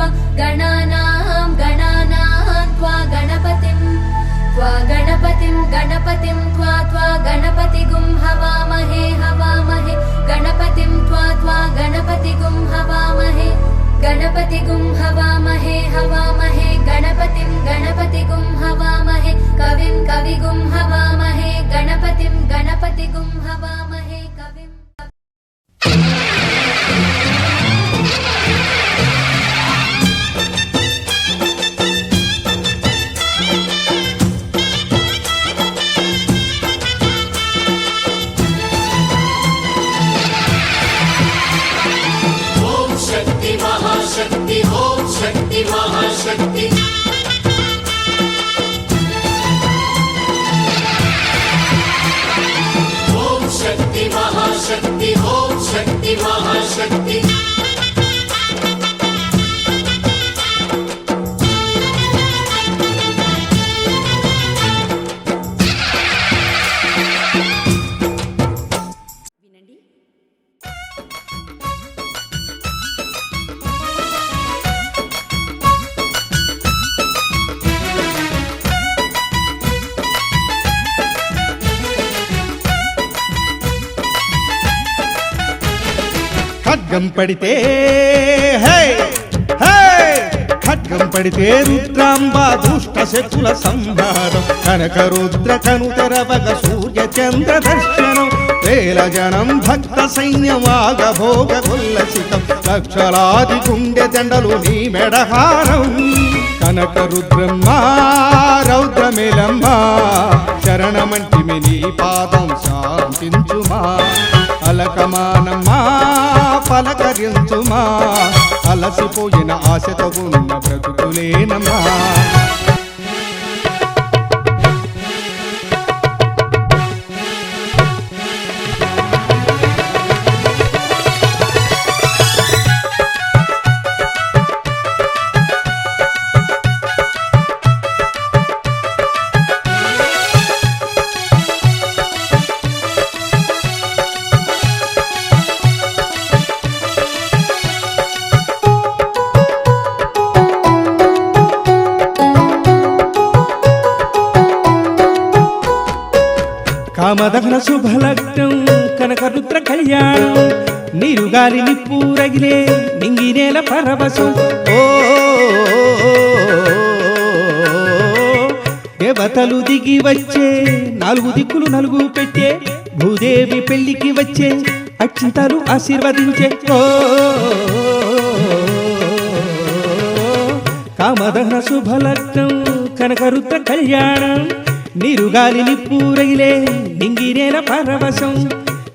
त्वा गणानां गणानां त्वा गणपतिं त्वा गणपतिं गणपतिं त्वा त्वा गणपतिगुं हवामहे हवामहे गणपतिं त्वा त्वा गणपतिगुं हवामहे गणपतिगुं हवामहे हवामहे गणपतिं गणपतिगुं हवामहे कविं कविगुं हवामहे गणपतिं गणपतिगुं हवामहे ఖడ్గం పడితే హే హే ఖడ్గం పడితే రుద్రాంబ దుష్ట శత్రుల సంహారం. కనక రుద్ర కను తెరవగ సూర్య చంద్ర దర్శనం. వేల జనం భక్త సైన్యమాగ భోగ ఉల్లసితం లక్షలాది గుండె దండలు నీ మెడహారం. కనక రుద్రమ్మా రౌద్రమిలమ్మా శరణమంటిమి నీ పాదం శాంతించుమా. అలకమానమ్మా పలకరించుమా అలసిపోయిన ఆశతో ఉన్న బ్రతుకులేనమ్మా. కామదహన శుభలగ్నం కనకరుద్ర కళ్యాణం నీరు గాలి నిప్పు నింగినేల పరవశం. ఓ దేవతలు దిగి వచ్చే నాలుగు దిక్కులు నలుగు పెట్టే భూదేవి పెళ్ళికి వచ్చే అక్షింతలు ఆశీర్వదించే. ఓ కామదహన శుభలగ్నం కనకరుద్ర కళ్యాణం నీరు పూరగిలే నిప్పు పరవశం.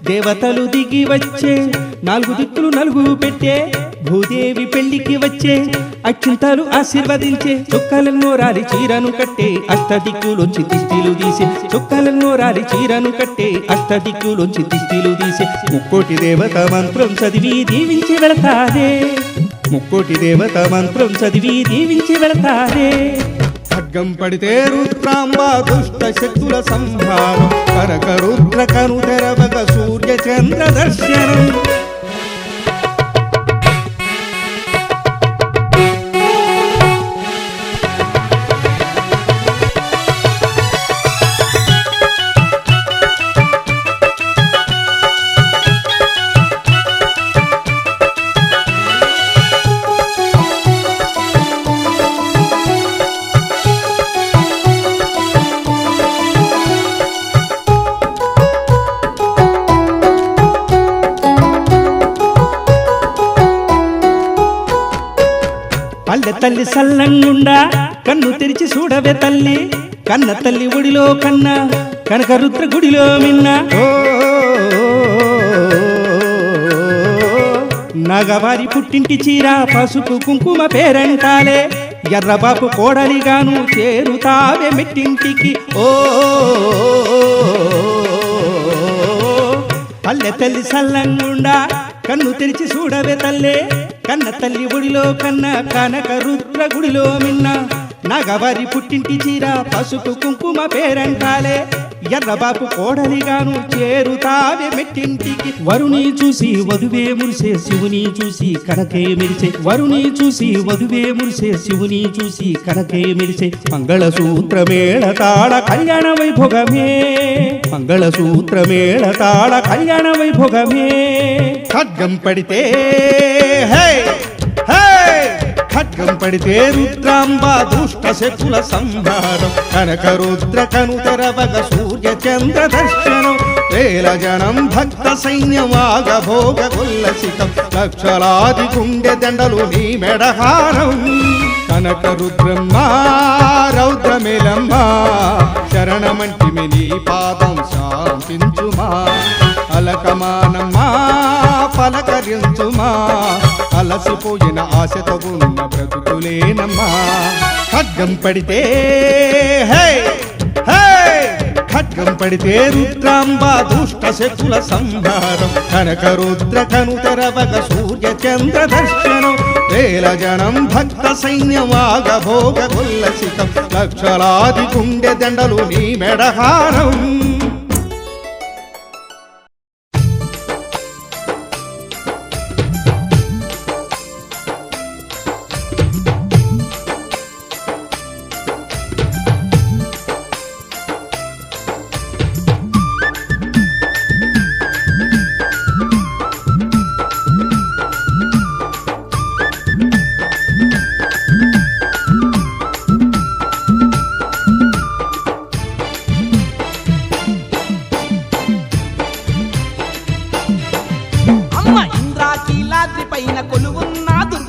దేవతలు దిగి వచ్చే నాలుగు దిక్కులు నలుగు పెట్టే భూదేవి పెళ్ళికి వచ్చే అక్షింతలు ఆశీర్వదించే చొక్కాలెన్నో రాలి చీరను కట్టే అష్టదిక్కులొచ్చి దిష్టిలు తీసే చొక్కాలెన్నో రాలి చీరను కట్టే అష్టదిక్కులొచ్చి దిష్టిలు తీసే ముక్కోటి దేవత మంత్రం చదివి దీవించి వెళతారే. ముక్కోటి దేవత మంత్రం చదివి దీవించి వెళతారే. ఖడ్గం పడితే రుద్రాంబ దుష్ట శక్తుల సంహారం. కనక రుద్ర కను తెరవక సూర్య చంద్ర దర్శనం. తల్లి సల్లంగుండా కన్ను తెరిచి చూడవే తల్లి. కన్న తల్లి ఒడిలో కన్న కనక రుద్ర గుడిలో మిన్న నగవారి పుట్టింటి చీర పసుపు కుంకుమ పేరంటాలే. ఎర్రబాపు కోడలిగాను చేరుతావే మెట్టింటికి. ఓ పల్లె తల్లి సల్లంగుండా కన్ను తెరిచి చూడవే తల్లే. కన్న తల్లి ఒడిలో కన్న కనక రుద్ర గుడిలో మిన్న నగవారి పుట్టింటి చీర పసుపు కుంకుమ పేరంటాలే. ఎర్రబాపు కోడలిగాను చేరుతావే మెట్టింటికి. వరుని చూసి వధువే మురిసే శివుని చూసి కనకే మెరిసే. వరుని చూసి వధువే మురిసే శివుని చూసి కనకే మెరిసే. మంగళసూత్రమేళ తాళ కళ్యాణ వైభోగమే. మంగళసూత్రమేళ తాళ కళ్యాణ వైభోగమే. ఖడ్గం పడితే హే హే ఖడ్గం పడితే రుద్రాంబ దుష్ట శత్రుల సంహారం. కనక రుద్ర కనుతరవగ సూర్య చంద్ర దర్శనం. వేల జనం భక్త సైన్యమాగ భోగ ఉల్లసితం లక్షలాది గుండె దండలు నీ మెడహారం. కనక రుద్రమ్మ రౌద్రమిలమ్మ శరణమంటిమి నీ పాదం శాంతించుమా. పలకమానమ్మా పలకరించుమా అలసిపోయిన ఆశతో ఉన్న బ్రతుకులేనమ్మా. ఖడ్గం పడితే హే హే. ఖడ్గం పడితే రుద్రాంబ దుష్ట శక్తుల సంహారం. కనక రుద్ర కనుతెరవగ సూర్య చంద్ర దర్శనం. వేల జనం భక్త సైన్యమాగ భోగ కొల్లసితం లక్షలాది గుండె దండలు నీ మెడహారం. కీలాద్రి పైన కొలువున్న దుర్గ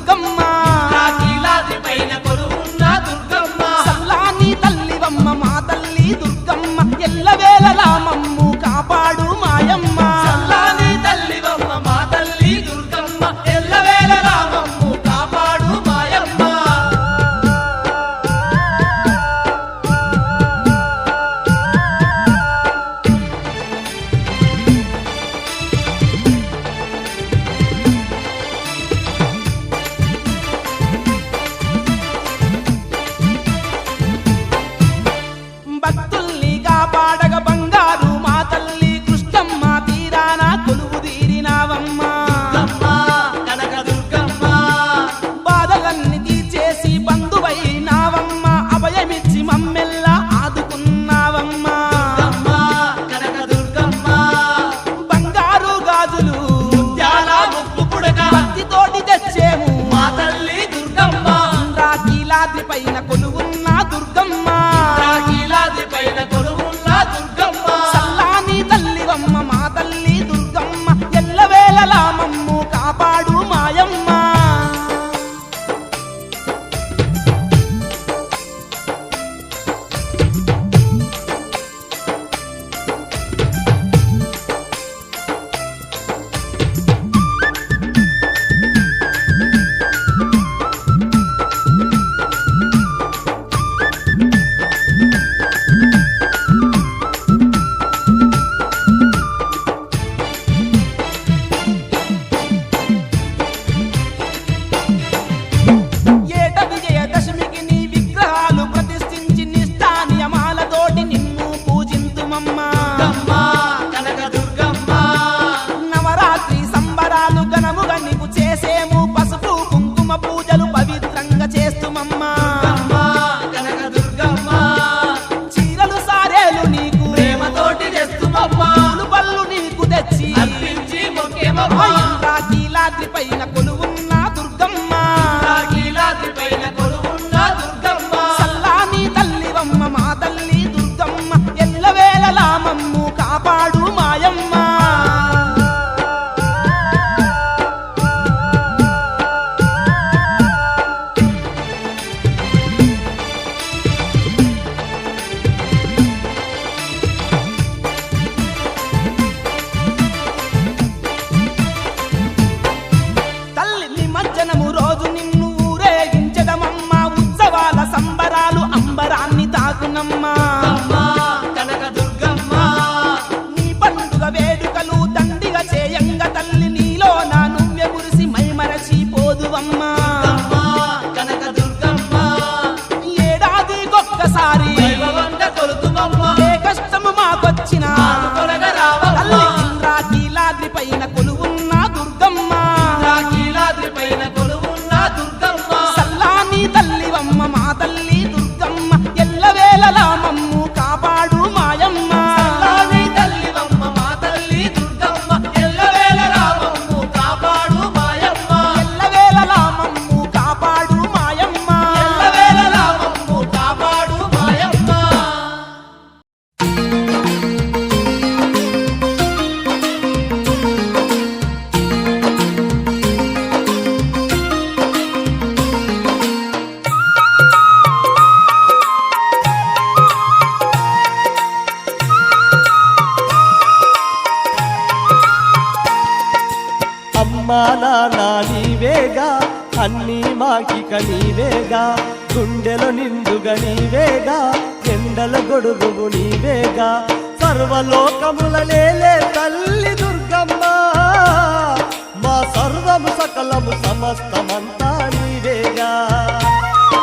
సకలము సమస్తమంతా నీవేగా.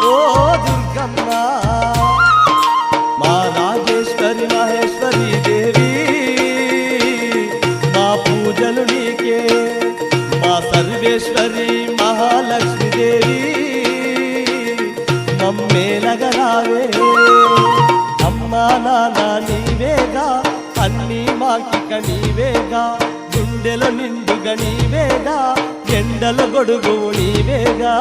ఓ దుర్గమ్మ మా రాజేశ్వరి మహేశ్వరి దేవి మా పూజలు నీకే మా సర్వేశ్వరి మహాలక్ష్మి దేవి. మమ్మేలగరావే అమ్మా నానా నీవేగా అన్నీ మాకిక నీవేగా గుండెల నిండుగా నీవేగా ఎండల గొడుగు నీవేగా.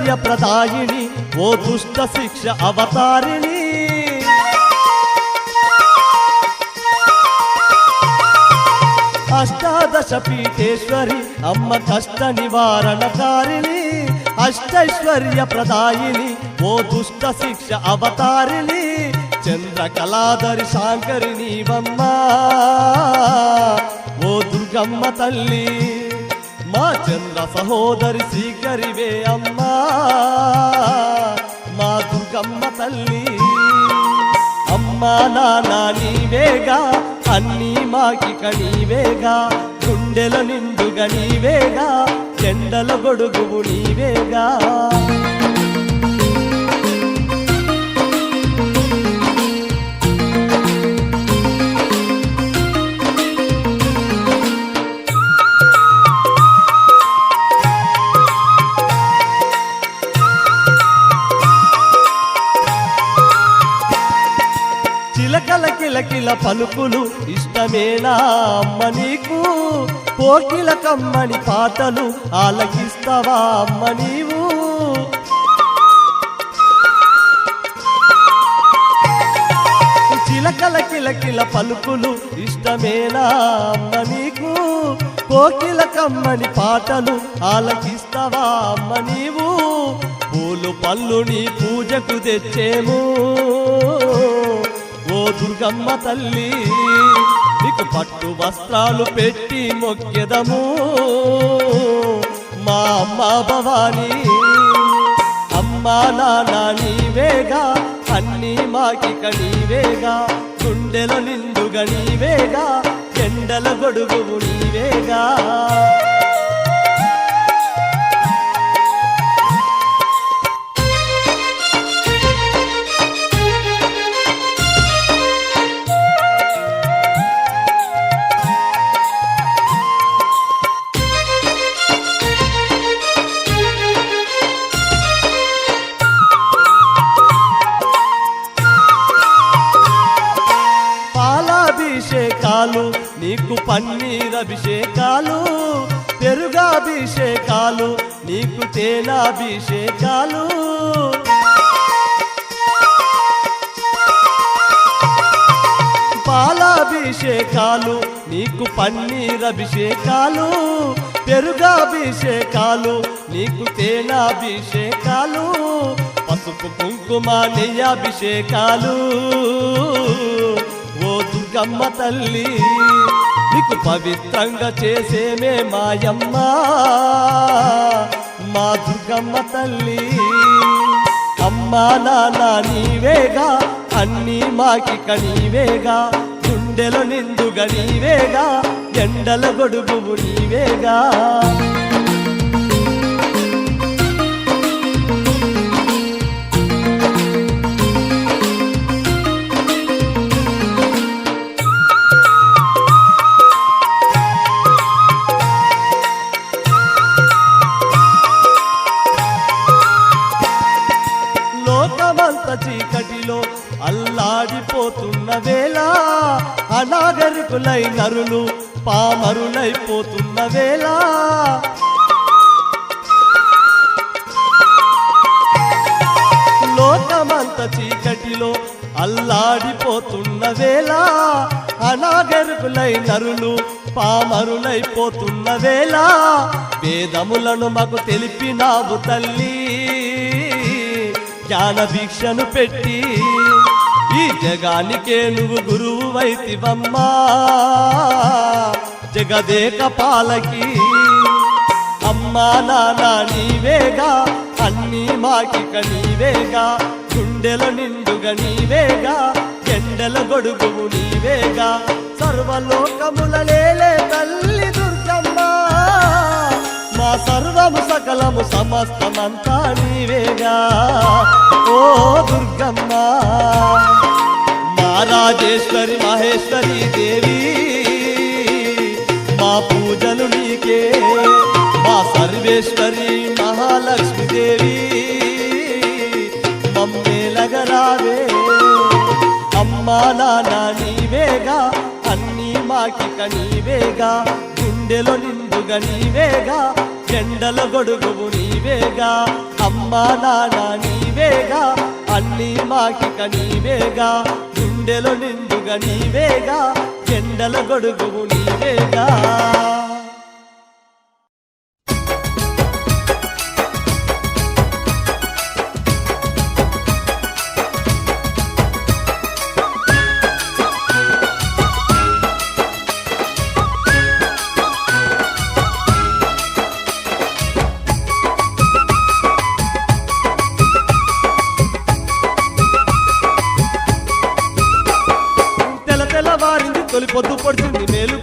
అష్టైశ్వర్య ప్రదాయిని ఓ దుష్ట శిక్ష అవతారిణి అష్టాదశ పీఠేశ్వరి అమ్మ కష్ట నివారణకారిణి అష్టైశ్వర్య ప్రదాయిని ఓ దుష్ట శిక్ష అవతారిణి. చంద్రకళాధరి శాంకరి నీవమ్మా ఓ దుర్గమ్మ తల్లి. మా చంద్ర సహోదరి సీకరివే అమ్మా. మా దుర్గమ్మ తల్లి అమ్మా నానా నీవేగా అన్నీ మాకిక నీవేగా గుండెల నిండుగా నీవేగా ఎండల గొడుగువు నీవేగా. కిలకిల పలుకులు ఇష్టమేనా అమ్మ నీకు? కోకిల కమ్మని పాటలు ఆలకిస్తావా అమ్మ నీవు? చిలకల కిలకిల పలుకులు ఇష్టమేనా అమ్మ నీకు? కోకిల కమ్మని పాటలు ఆలకిస్తావా అమ్మ నీవు? పూలు పళ్ళు నీ పూజకు తెచ్చేము? దుర్గమ్మ తల్లి నీకు పట్టు వస్త్రాలు పెట్టి మొక్కెదము మా అమ్మ భవానీ అమ్మా నానా నీవేగా అన్నీ మాకిక నీవేగా గుండెల నిండుగా నీవేగా ఎండల గొడుగు నీవేగా. పాలాభిషేకాలు నీకు పన్నీర్ అభిషేకాలు పెరుగాభిషేకాలు నీకు తేనాభిషేకాలు పసుపు కుంకుమ నెయ్యాభిషేకాలు ఓ దుర్గమ్మ తల్లి నీకు పవిత్రంగా చేసేమే మాయమ్మ. మా దుర్గమ్మ తల్లి అమ్మా నాన్న నీవేగా అన్నీ మాకిక నీవేగా గుండెలో నిందుగా నీవేగా ఎండల గొడుగు నీవేగా. అమరులు పామరులైపోతున్న వేళ లోకమంత చీకటిలో అల్లాడిపోతున్న వేళ అనాగరుకులై నరులు పామరులైపోతున్న వేళ వేదములను మాకు తెలిపినావు తల్లి. జ్ఞాన దీక్షను పెట్టి ఈ జగానికే నువ్వు గురువు వైతివమ్మా. జగదేక పాలకి. అమ్మా నాన్న నీవేగా అన్నీ మాకిక నీవేగా గుండెల నిండుగా నీవేగా ఎండల గొడుగువు నీవేగా. సర్వలోకముల తల్లి దుర్గమ్మ. మా సర్వము సకలము సమస్తమంతా నీవేగా. ఓ దుర్గమ్మ. రాజేశ్వరి మహేశ్వరి దేవి. మా పూజలు నీకే మా సర్వేశ్వరి మహాలక్ష్మి దేవి. మమ్మేలగరావే అమ్మా నాన్న నీవేగా అన్నీ మాకిక నీవేగా గుండెలో నిండుగా నీవేగా ఎండల గొడుగువు నీవేగా అమ్మా నాన్న నీవేగా అన్నీ మాకిక నీవేగా. గుండెలో నిండుగా నీవేగా ఎండల గొడుగు నీవేగా.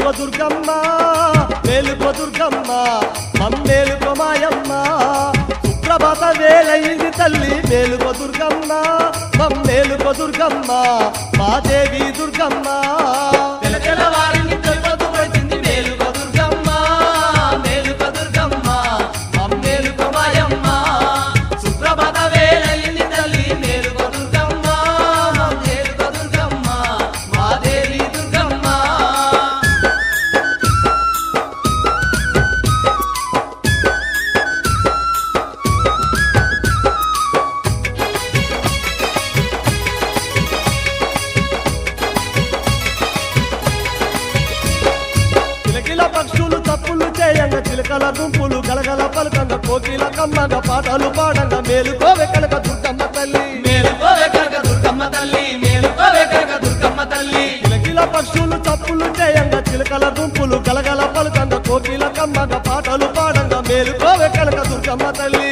మేలుకో దుర్గమ్మ మేలుకో దుర్గమ్మ మమ్మేలుకో మాయమ్మ. సుప్రభాత వేలైంది తల్లి మేలుకో దుర్గమ్మ మమ్మేలుకో దుర్గమ్మ మాదేవి దుర్గమ్మ. తెలతెలవారింది తొలిపొద్దు కోకిల కమ్మగ పాటలు పాడంగా మేలుకోవె కనక దుర్గమ్మ తల్లి. మేలుకోవే కనక దుర్గమ్మ తల్లి మేలుకోవే కనక దుర్గమ్మ తల్లి. కిలకిల పక్షులు తప్పులు చేయంగా చిలకల గుంపులు గలగల పలకంగ కోకిల కమ్మగ పాటలు పాడంగా మేలుకోవె కనక దుర్గమ్మ తల్లి.